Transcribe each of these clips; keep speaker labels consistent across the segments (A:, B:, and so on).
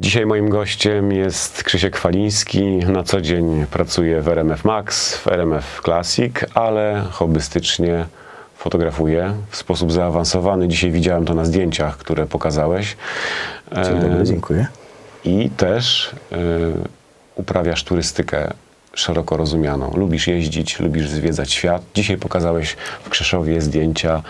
A: Dzisiaj moim gościem jest Krzysiek Faliński. Na co dzień pracuje w RMF Max, w RMF Classic, ale hobbystycznie fotografuje w sposób zaawansowany. Dzisiaj widziałem to na zdjęciach, które pokazałeś.
B: Dzień
A: E,
B: dobry, dziękuję.
A: I też e, uprawiasz turystykę szeroko rozumianą. Lubisz jeździć, lubisz zwiedzać świat. Dzisiaj pokazałeś w Krzeszowie zdjęcia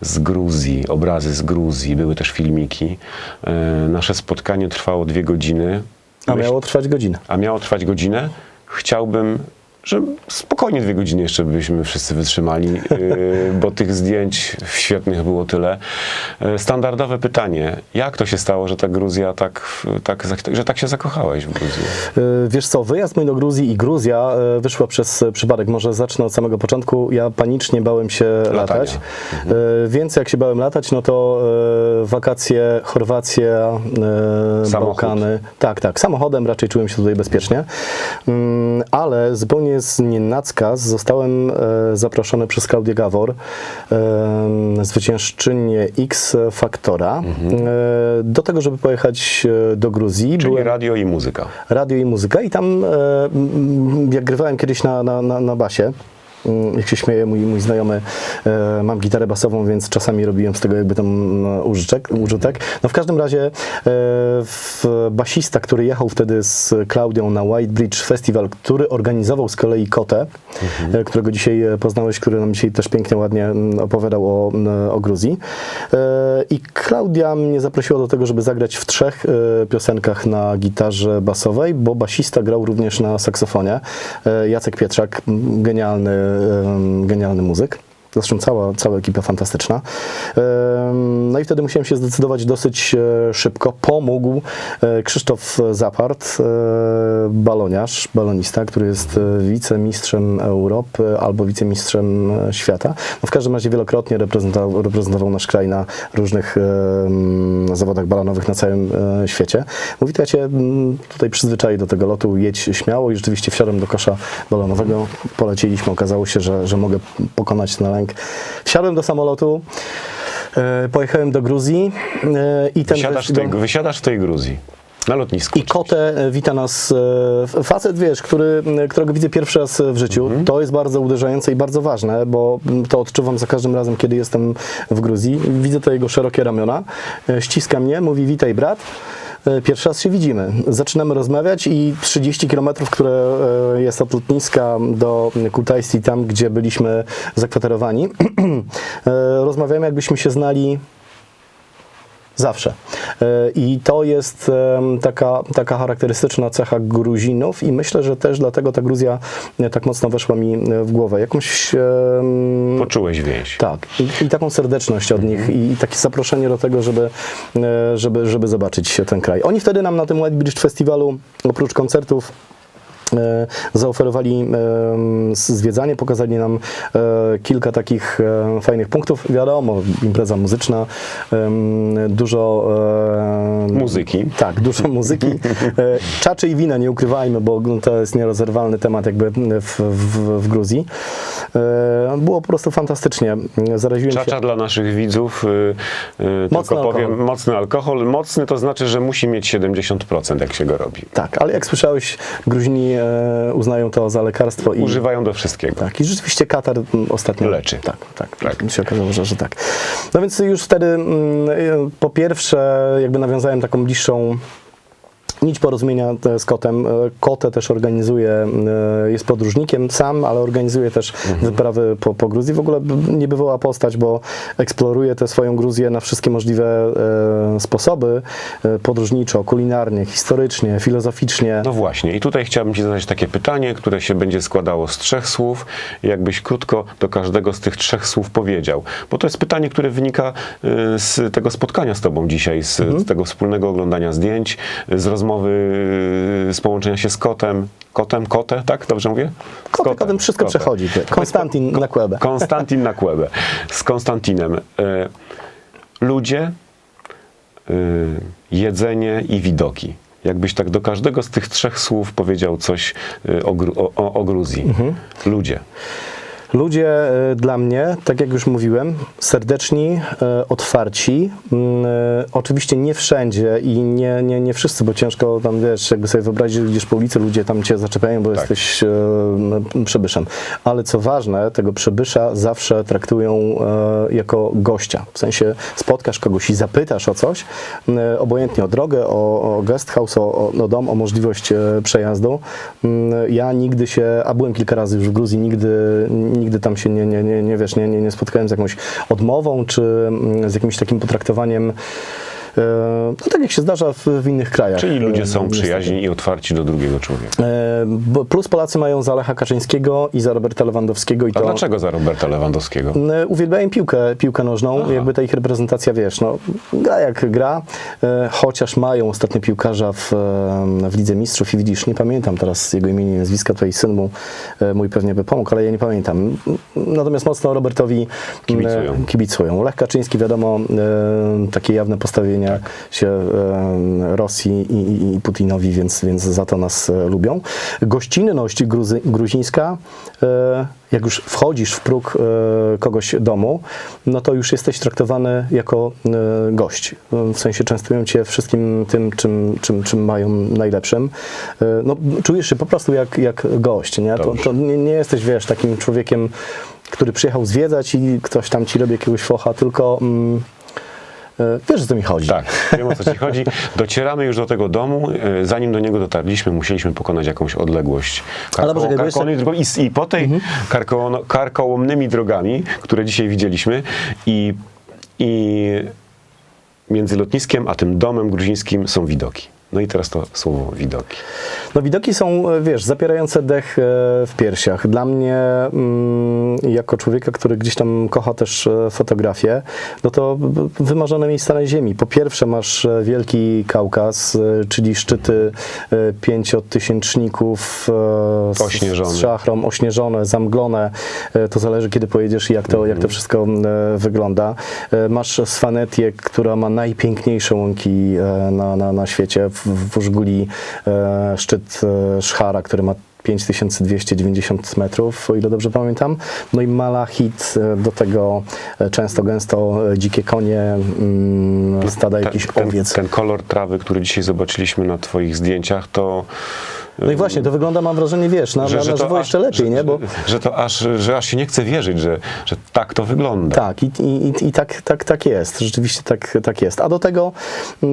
A: z Gruzji, obrazy z Gruzji, były też filmiki. E, Nasze spotkanie trwało dwie godziny.
B: A
A: Myśl-
B: miało trwać godzinę.
A: a miało trwać godzinę. Chciałbym, że spokojnie dwie godziny jeszcze byśmy wszyscy wytrzymali, yy, bo tych zdjęć świetnych było tyle. Yy, Standardowe pytanie, jak to się stało, że ta Gruzja tak, tak, że tak się zakochałeś w Gruzji?
B: Y, Wiesz co, wyjazd mój do Gruzji i Gruzja y, wyszła przez y, przypadek. Może zacznę od samego początku. Ja panicznie bałem się latać, Y, więc jak się bałem latać, no to y, wakacje, Chorwacja, y,
A: Samochód.
B: Bałkany. Tak, tak, samochodem raczej czułem się tutaj bezpiecznie. Mm, Ale zupełnie z nienacka zostałem e, zaproszony przez Klaudię Gawor, e, zwyciężczynię X Faktora, e, do tego, żeby pojechać do Gruzji.
A: Czyli
B: Byłem-
A: radio i muzyka.
B: radio i muzyka i tam, jak grywałem kiedyś na, na, na, na basie, jak się śmieje mój, mój znajomy, e, mam gitarę basową, więc czasami robiłem z tego jakby tam no, użyczek, użytek. No w każdym razie e, basista, który jechał wtedy z Klaudią na White Bridge Festival, który organizował z kolei Kotę, e, którego dzisiaj poznałeś, który nam dzisiaj też pięknie, ładnie mm, opowiadał o, mm, o Gruzji. I Klaudia mnie zaprosiła do tego, żeby zagrać w trzech piosenkach na gitarze basowej, bo basista grał również na saksofonie. Jacek Pietrzak, genialny, genialny muzyk. Zresztą cała, cała ekipa fantastyczna. No i wtedy musiałem się zdecydować dosyć e, szybko. Pomógł e, Krzysztof Zapart, e, baloniarz, balonista, który jest wicemistrzem Europy albo wicemistrzem świata. No w każdym razie wielokrotnie reprezentował, reprezentował nasz kraj na różnych zawodach balonowych na całym świecie. Mówi, to ja cię tutaj przyzwyczaję do tego lotu, jedź śmiało i rzeczywiście wsiadłem do kosza balonowego, polecieliśmy, okazało się, że, że mogę pokonać ten lęk. Wsiadłem do samolotu, e, pojechałem do Gruzji e, i ten
A: Wysiadasz w tej, wysiadasz w tej Gruzji, na lotnisku.
B: i Kotę e, wita nas facet, wiesz, który, którego widzę pierwszy raz w życiu. To jest bardzo uderzające i bardzo ważne, bo to odczuwam za każdym razem, kiedy jestem w Gruzji. Widzę te jego szerokie ramiona, ściska mnie, mówi witaj brat. E, Pierwszy raz się widzimy. Zaczynamy rozmawiać i 30 km, które e, jest od lotniska do Kutaisi, tam gdzie byliśmy zakwaterowani, e, rozmawiamy jakbyśmy się znali Zawsze. E, I to jest taka, taka charakterystyczna cecha Gruzinów i myślę, że też dlatego ta Gruzja e, tak mocno weszła mi e, w głowę. Jakąś...
A: Poczułeś więź.
B: tak, i, i taką serdeczność od nich i, i takie zaproszenie do tego, żeby, żeby, żeby zobaczyć ten kraj. Oni wtedy nam na tym White Bridge Festiwalu, oprócz koncertów, zaoferowali zwiedzanie, pokazali nam e, kilka takich e, fajnych punktów. Wiadomo, impreza muzyczna, dużo e,
A: Muzyki.
B: Tak, dużo muzyki. Czaczy i wina, nie ukrywajmy, bo to jest nierozerwalny temat jakby w, w, w Gruzji. Było po prostu fantastycznie. Zaraziłem się.
A: Czacza dla naszych widzów, y, y,
B: Mocny
A: tylko powiem,
B: alkohol.
A: mocny alkohol. Mocny to znaczy, że musi mieć 70%, jak się go robi.
B: Tak, ale jak słyszałeś, Gruzini uznają to za lekarstwo i
A: Używają do wszystkiego.
B: tak, i rzeczywiście Katar m, ostatnio
A: Leczy.
B: Tak, tak,
A: Tak.
B: tak. się okazało, że, że tak. No więc już wtedy mm, po pierwsze jakby nawiązałem taką bliższą nić porozumienia z kotem. E, Kotę też organizuje, e, jest podróżnikiem sam, ale organizuje też wyprawy po, po Gruzji. W ogóle niebywała postać, bo eksploruje tę swoją Gruzję na wszystkie możliwe e, sposoby, podróżniczo, kulinarnie, historycznie, filozoficznie.
A: No właśnie, i tutaj chciałbym Ci zadać takie pytanie, które się będzie składało z trzech słów. Jakbyś krótko do każdego z tych trzech słów powiedział. Bo to jest pytanie, które wynika z tego spotkania z Tobą dzisiaj, z, z tego wspólnego oglądania zdjęć, z rozmowy, y, z połączenia się z kotem. Kotem, kotę, tak? Dobrze mówię? Z
B: Kotem, kotem wszystko
A: Kotę.
B: przechodzi. Konstantin na kłębę.
A: Konstantin na kłębę. Z Konstantinem. Y, Ludzie, y, jedzenie i widoki. Jakbyś tak do każdego z tych trzech słów powiedział coś o, o, o, o Gruzji. Ludzie.
B: Ludzie e, dla mnie, tak jak już mówiłem, serdeczni, e, otwarci. Mm, e, Oczywiście nie wszędzie i nie, nie, nie wszyscy, bo ciężko tam, wiesz, jakby sobie wyobrazić, że idziesz po ulicy, ludzie tam cię zaczepiają, bo jesteś e, no, przybyszem. Ale co ważne, tego przybysza zawsze traktują jako gościa. W sensie spotkasz kogoś i zapytasz o coś, obojętnie o drogę, o, o guest house, o, o, dom, o możliwość przejazdu. Mm, Ja nigdy się, a byłem kilka razy już w Gruzji, nigdy, nigdy tam się nie, nie, nie, nie wiesz, nie, nie, nie spotkałem z jakąś odmową, czy mm, z jakimś takim potraktowaniem, no tak jak się zdarza w, w innych krajach.
A: Czyli ludzie
B: E,
A: są przyjaźni i otwarci do drugiego człowieka.
B: E, Plus Polacy mają za Lecha Kaczyńskiego i za Roberta Lewandowskiego i
A: A
B: to...
A: dlaczego za Roberta Lewandowskiego?
B: E, Uwielbiają piłkę, piłkę nożną, jakby ta ich reprezentacja, wiesz, no, gra jak gra, e, chociaż mają ostatnio piłkarza w, e, w Lidze Mistrzów i widzisz, nie pamiętam teraz jego imienia i nazwiska, tutaj syn mu, e, mój pewnie by pomógł, ale ja nie pamiętam. Natomiast mocno Robertowi
A: Kibicują.
B: e, kibicują. Lech Kaczyński, wiadomo, e, takie jawne postawienie się e, Rosji i, i, Putinowi, więc, więc za to nas e, lubią. Gościnność gruzy, gruzińska, e, jak już wchodzisz w próg e, kogoś domu, no to już jesteś traktowany jako gość. W sensie częstują cię wszystkim tym, czym, czym, czym mają najlepszym. No, czujesz się po prostu jak, jak gość, nie? To, to nie, nie jesteś, wiesz, takim człowiekiem, który przyjechał zwiedzać i ktoś tam ci robi jakiegoś focha, tylko mm, wiesz, o co mi chodzi.
A: Tak, wiem o co ci chodzi. Docieramy już do tego domu. E, Zanim do niego dotarliśmy, musieliśmy pokonać jakąś odległość
B: Ale jeszcze-
A: karkołomnej drogą. I, I po tej karkoło- karkołomnymi drogami, które dzisiaj widzieliśmy i, i między lotniskiem a tym domem gruzińskim są widoki. No i teraz to słowo widoki.
B: No widoki są, e, wiesz, zapierające dech e, w piersiach. Dla mnie, mm, jako człowieka, który gdzieś tam kocha też e, fotografię, no to wymarzone miejsca na ziemi. Po pierwsze masz Wielki Kaukaz, czyli szczyty pięciotysięczników z, z szachrą, ośnieżone, zamglone. To zależy, kiedy pojedziesz i jak to, jak to wszystko e, wygląda. Masz Svanetię, która ma najpiękniejsze łąki na, na, na świecie. W, Użguli e, szczyt e, Szchara, który ma 5290 metrów, o ile dobrze pamiętam. No i Malachit, e, do tego często, gęsto dzikie konie, mm, stada jakichś
A: ten,
B: owiec.
A: ten kolor trawy, który dzisiaj zobaczyliśmy na twoich zdjęciach, to...
B: No i właśnie, to wygląda, mam wrażenie, wiesz, na, na, na żywo jeszcze lepiej,
A: że,
B: nie? Bo,
A: że, że to aż, że aż się nie chce wierzyć, że, że tak to wygląda.
B: Tak, i, i, i- tak, tak, tak jest. Rzeczywiście tak, tak jest. A do tego e,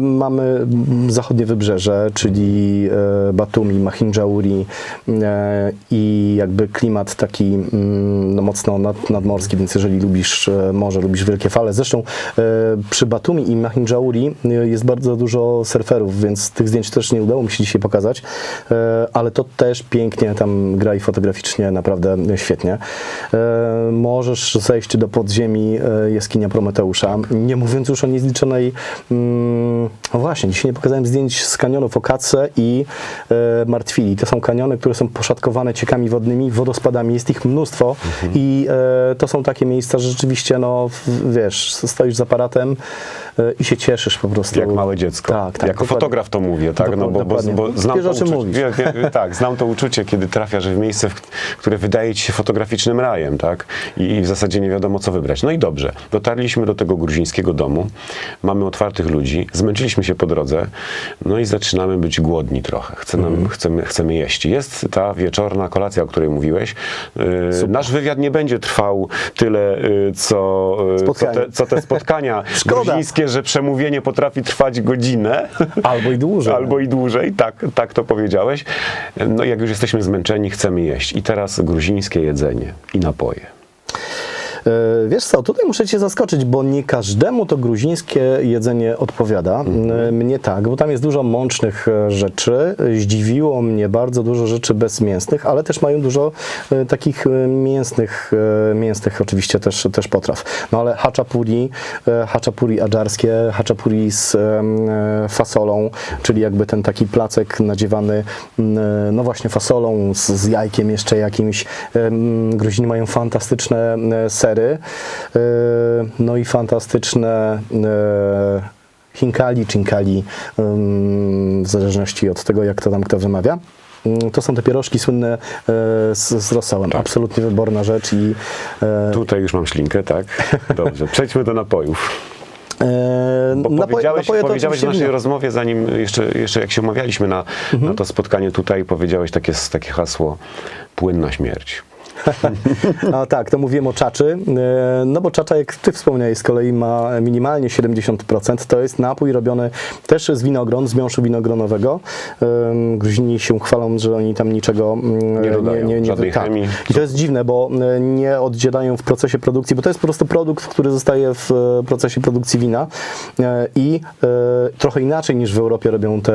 B: mamy zachodnie wybrzeże, czyli e, Batumi, Machinjauri e, i jakby klimat taki mm, no, mocno nad, nadmorski, więc jeżeli lubisz morze, lubisz wielkie fale. Zresztą przy Batumi i Machinjauri e, jest bardzo dużo surferów, więc tych zdjęć też nie udało mi się dzisiaj pokazać, ale to też pięknie tam gra i fotograficznie naprawdę świetnie. E, możesz zejść do podziemi e, jaskinia Prometeusza, nie mówiąc już o niezliczonej, no właśnie, dzisiaj nie pokazałem zdjęć z kanionów Okace i e, Martwili. To są kaniony, które są poszatkowane ciekami wodnymi, wodospadami, jest ich mnóstwo i e, to są takie miejsca, że rzeczywiście, no wiesz, stoisz z aparatem e, i się cieszysz po prostu.
A: Jak małe dziecko.
B: Tak, tak.
A: jako fotograf to mówię, tak? No, bo, bo, bo znam
B: Wiesz, o czym
A: uczucie.
B: mówisz.
A: Wie, wie, tak, znam to uczucie, kiedy trafiasz w miejsce, w, które wydaje ci się fotograficznym rajem, tak? I, I w zasadzie nie wiadomo, co wybrać. No i dobrze, dotarliśmy do tego gruzińskiego domu, mamy otwartych ludzi, zmęczyliśmy się po drodze, no i zaczynamy być głodni trochę. Chce nam,
B: Mhm.
A: chcemy, chcemy jeść. Jest ta wieczorna kolacja, o której mówiłeś. Yy, nasz wywiad nie będzie trwał tyle, yy, co, yy, co, te, co te spotkania gruzińskie, że przemówienie potrafi trwać godzinę.
B: Albo i dłużej.
A: Albo i dłużej, tak, tak to powiedziałeś. No jak już jesteśmy zmęczeni, chcemy jeść. I teraz gruzińskie jedzenie i napoje.
B: E, Wiesz co, tutaj muszę cię zaskoczyć, bo nie każdemu to gruzińskie jedzenie odpowiada. E, Mnie tak, bo tam jest dużo mącznych e, rzeczy. Zdziwiło mnie bardzo dużo rzeczy bezmięsnych, ale też mają dużo takich mięsnych, mięsnych oczywiście też, też potraw. No ale haczapuri, haczapuri adżarskie, haczapuri z fasolą, czyli jakby ten taki placek nadziewany no właśnie fasolą z, z jajkiem jeszcze jakimś. Gruzini mają fantastyczne sery, e, no i fantastyczne e, chinkali, chinkali, w zależności od tego, jak to tam kto wymawia. mm, to są te pierożki słynne e, z, z rosołem.
A: Tak.
B: Absolutnie wyborna rzecz i
A: Tutaj już mam ślinkę, tak? Dobrze, przejdźmy do napojów. Bo
B: napoje-
A: powiedziałeś,
B: napoje
A: powiedziałeś w naszej
B: wino.
A: rozmowie, zanim jeszcze, jeszcze jak się umawialiśmy na,
B: Mhm.
A: na to spotkanie tutaj, powiedziałeś takie, takie hasło płynna śmierć.
B: A tak, to mówiłem o czaczy, e, no bo czacza, jak ty wspomniałeś, z kolei ma minimalnie 70%. To jest napój robiony też z winogron, z miąższu winogronowego. Gruzini się chwalą, że oni tam niczego mm,
A: Nie dodają, żadnej
B: tak.
A: chemii.
B: I to jest dziwne, bo e, nie oddzielają w procesie produkcji, bo to jest po prostu produkt, który zostaje w e, procesie produkcji wina i trochę inaczej niż w Europie robią te,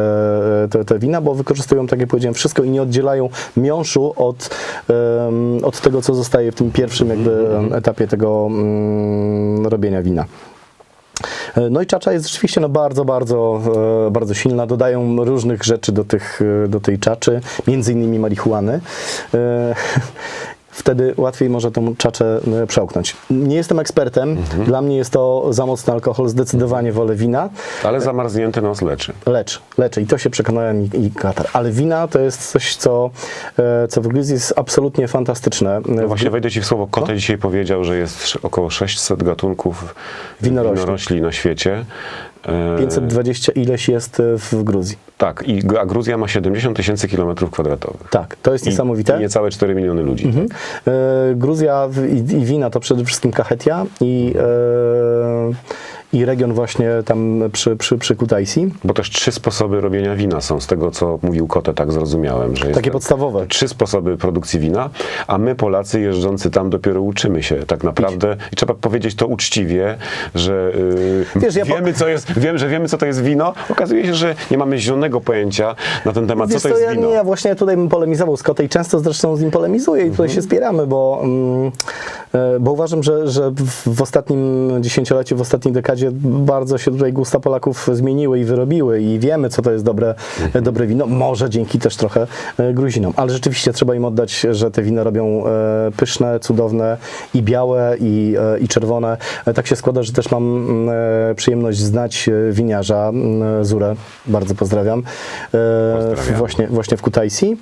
B: te, te wina, bo wykorzystują, tak jak powiedziałem, wszystko i nie oddzielają miąższu od, em, tego, co zostaje w tym pierwszym jakby etapie tego mm, robienia wina. E, No i czacza jest rzeczywiście no bardzo, bardzo, e, bardzo silna. Dodają różnych rzeczy do, tych, e, do tej czaczy, między innymi marihuany. E, Wtedy łatwiej może tą czaczę e, przełknąć. Nie jestem ekspertem. Dla mnie jest to za mocny alkohol. Zdecydowanie wolę wina.
A: Ale zamarznięty nos leczy.
B: Leczy, leczy i to się przekonałem i, i Katar. Ale wina to jest coś, co, e, co w Gruzji jest absolutnie fantastyczne.
A: No właśnie wejdę Ci w słowo. Kote dzisiaj powiedział, że jest około 600 gatunków
B: Winorośli.
A: winorośli na świecie. E,
B: 520 ileś jest e, w Gruzji.
A: Tak, i, a Gruzja ma 70 tysięcy kilometrów kwadratowych.
B: Tak, to jest
A: I,
B: niesamowite.
A: I niecałe 4 miliony ludzi.
B: Mhm.
A: Tak?
B: E, Gruzja i, i wina to przede wszystkim Kachetia i, e, i region właśnie tam przy, przy, przy Kutaisi.
A: Bo też trzy sposoby robienia wina są, z tego co mówił Kote, tak zrozumiałem, że
B: Takie podstawowe.
A: trzy sposoby produkcji wina, a my Polacy jeżdżący tam dopiero uczymy się tak naprawdę i trzeba powiedzieć to uczciwie, że yy,
B: Wiesz, ja po-
A: wiemy co jest, wiem, że wiemy co to jest wino, okazuje się, że nie mamy zielonego pojęcia na ten temat,
B: Wiesz
A: co to jest
B: ja,
A: wino.
B: nie, ja właśnie tutaj bym polemizował z Kotej, często zresztą z nim polemizuję i tutaj
A: Mhm.
B: się spieramy, bo, mm, e, bo uważam, że, że w- w ostatnim dziesięcioleciu, w ostatniej dekadzie bardzo się tutaj gusta Polaków zmieniły i wyrobiły i wiemy, co to jest dobre,
A: Mhm.
B: dobre wino, może dzięki też trochę e, Gruzinom, ale rzeczywiście trzeba im oddać, że te wina robią e, pyszne, cudowne i białe i, e, i czerwone. Tak się składa, że też mam mm, przyjemność znać winiarza mm, Zurę, bardzo pozdrawiam,
A: Pozdrawiamy.
B: właśnie, właśnie w Kutaisi.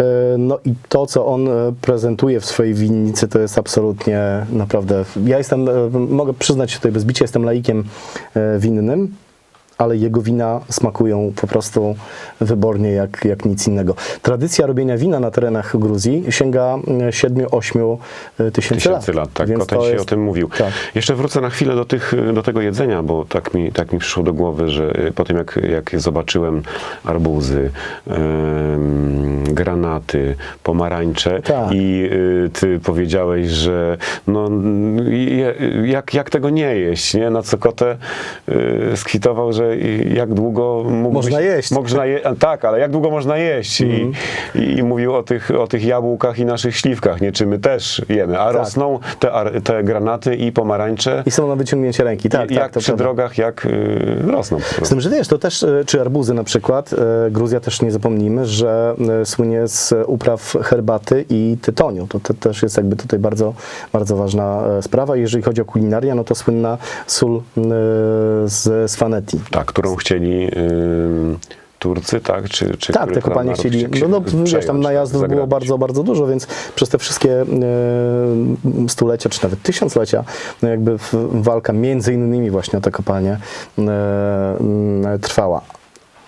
B: E, No i to, co on e, prezentuje w swojej winnicy, to jest absolutnie naprawdę. Ja jestem, e, mogę przyznać się tutaj bez bicia, jestem laikiem winnym, ale jego wina smakują po prostu wybornie jak, jak nic innego. Tradycja robienia wina na terenach Gruzji sięga 7-8 tysięcy lat.
A: Tysięcy lat, tak.
B: Więc
A: dzisiaj
B: jest-
A: o tym mówił.
B: Tak.
A: Jeszcze wrócę na chwilę do, tych, do tego jedzenia, bo tak mi, tak mi przyszło do głowy, że y, po tym jak, jak zobaczyłem arbuzy, em, granaty, pomarańcze
B: Tak.
A: i y, ty powiedziałeś, że no, je, jak, jak tego nie jeść, nie? Na co Kotę y, skwitował, że i- jak długo
B: Można jeść.
A: Można je, tak, ale jak długo można jeść?
B: Mhm.
A: I, i, I mówił o tych, o tych jabłkach i naszych śliwkach, nie? Czy my też jemy, a
B: Tak.
A: rosną te, te granaty i pomarańcze
B: I są na wyciągnięcie ręki. Tak,
A: i,
B: tak,
A: jak
B: to
A: przy
B: prawda.
A: drogach, jak y, rosną
B: Z tym, że wiesz, to też, e, czy arbuzy na przykład, e, Gruzja też nie zapomnijmy, że e, słynie z upraw herbaty i tytoniu. To, te- też jest jakby tutaj bardzo, bardzo ważna sprawa. Jeżeli chodzi o kulinarię, no to słynna sól z, z Fanetti.
A: Tak, którą chcieli y, Turcy, tak? Czy, czy
B: Tak, te kopalnie chcieli,
A: chcie-
B: no, no wiesz,
A: przejąć,
B: tam najazdów było bardzo, bardzo dużo, więc przez te wszystkie e, stulecia, czy nawet tysiąclecia, no jakby walka między innymi właśnie o te kopalnie e, m, trwała.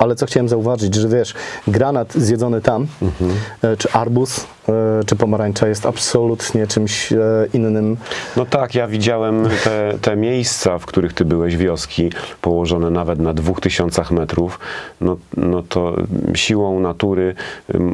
B: Ale co chciałem zauważyć, że wiesz, granat zjedzony tam,
A: Mhm.
B: czy arbuz, e, czy pomarańcza jest absolutnie czymś e, innym.
A: No tak, ja widziałem te, te miejsca, w których ty byłeś, wioski, położone nawet na dwóch tysiącach metrów, no, no to siłą natury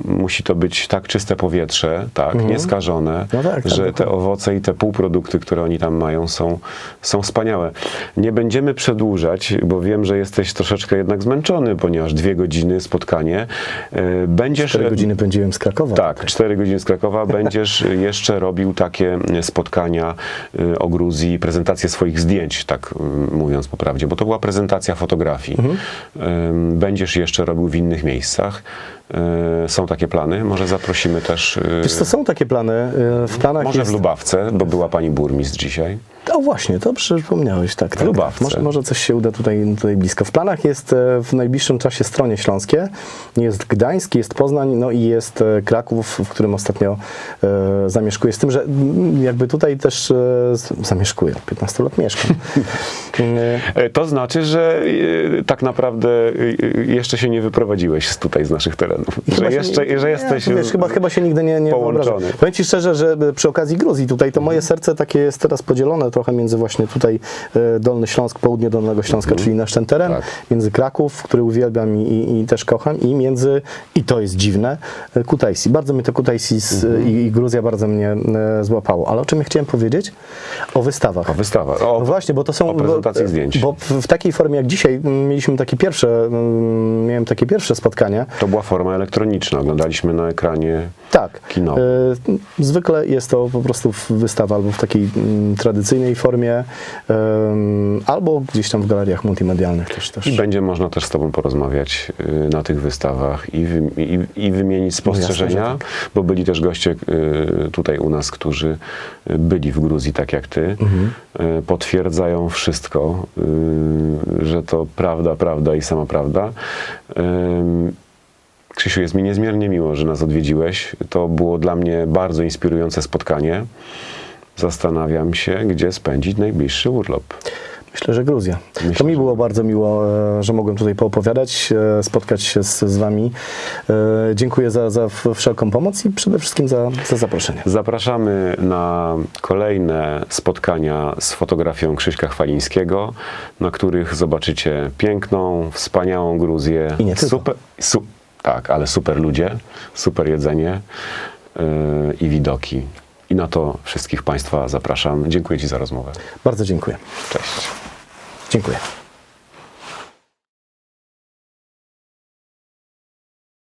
A: musi to być tak czyste powietrze, tak, nieskażone,
B: No tak, tak,
A: że te owoce i te półprodukty, które oni tam mają, są, są wspaniałe. Nie będziemy przedłużać, bo wiem, że jesteś troszeczkę jednak zmęczony, ponieważ dwie godziny spotkanie. Yy, Będziesz...
B: 4 godziny pędziłem z Krakowa.
A: Tak, 4 godziny z Krakowa. Będziesz jeszcze robił takie spotkania y, o Gruzji, prezentację swoich zdjęć, tak y, mówiąc po prawdzie, bo to była prezentacja fotografii. Ym, Będziesz jeszcze robił w innych miejscach. E, są takie plany. Może zaprosimy też. e,
B: Wiesz co, są takie plany. e, W planach
A: może
B: jest...
A: w Lubawce, bo była pani burmistrz dzisiaj.
B: O właśnie, to przypomniałeś, tak. tak.
A: Lubawce.
B: Może, może coś się uda tutaj, tutaj blisko. W planach jest w najbliższym czasie stronie śląskie, jest Gdańsk, jest Poznań, no i jest Kraków, w którym ostatnio e, zamieszkuję. Z tym, że jakby tutaj też e, zamieszkuję, od 15 lat mieszkam.
A: To znaczy, że e, tak naprawdę jeszcze się nie wyprowadziłeś tutaj z naszych terenów.
B: Chyba
A: Że jeszcze,
B: nie-
A: że
B: nie,
A: jesteś.
B: to Wiesz, chyba, chyba się nigdy nie, nie
A: połączony.
B: Powiem Ci szczerze, że przy okazji Gruzji tutaj to moje serce takie jest teraz podzielone trochę między właśnie tutaj e, Dolny Śląsk, południe Dolnego Śląska, czyli nasz ten teren,
A: Tak.
B: między Kraków, który uwielbiam i, i, też kocham i między, i to jest dziwne, e, Kutaisi. Bardzo mnie to Kutaisi z,
A: Mhm.
B: i, i Gruzja bardzo mnie e, złapało. Ale o czym ja chciałem powiedzieć? O wystawach.
A: O, wystawa. O,
B: No właśnie, bo to są.
A: o prezentacji
B: bo,
A: zdjęć.
B: Bo w, w takiej formie jak dzisiaj mieliśmy takie pierwsze, miałem takie pierwsze spotkanie.
A: To była forma elektroniczna. Oglądaliśmy na ekranie.
B: Tak.
A: Kinowe.
B: E, Zwykle jest to po prostu wystawa albo w takiej mm, tradycyjnej formie, albo gdzieś tam w galeriach multimedialnych też. też.
A: I będzie można też z Tobą porozmawiać y, na tych wystawach i, i, i wymienić spostrzeżenia,
B: No jasne,
A: bo byli też goście y, tutaj u nas, którzy y, byli w Gruzji, tak jak Ty.
B: Mhm.
A: Y, Potwierdzają wszystko, że to prawda, prawda i sama prawda. Krzysiu, jest mi niezmiernie miło, że nas odwiedziłeś. To było dla mnie bardzo inspirujące spotkanie. Zastanawiam się, gdzie spędzić najbliższy urlop.
B: Myślę, że Gruzja.
A: Myślę,
B: to mi było bardzo miło, e, że mogłem tutaj poopowiadać, e, spotkać się z, z Wami. E, Dziękuję za, za wszelką pomoc i przede wszystkim za, za zaproszenie.
A: Zapraszamy na kolejne spotkania z fotografią Krzyśka Chwalińskiego, na których zobaczycie piękną, wspaniałą Gruzję.
B: I nie tylko.
A: super, su, Tak, ale super ludzie, super jedzenie yy, i widoki. I na to wszystkich Państwa zapraszam. Dziękuję Ci za rozmowę.
B: Bardzo dziękuję.
A: Cześć.
B: Dziękuję.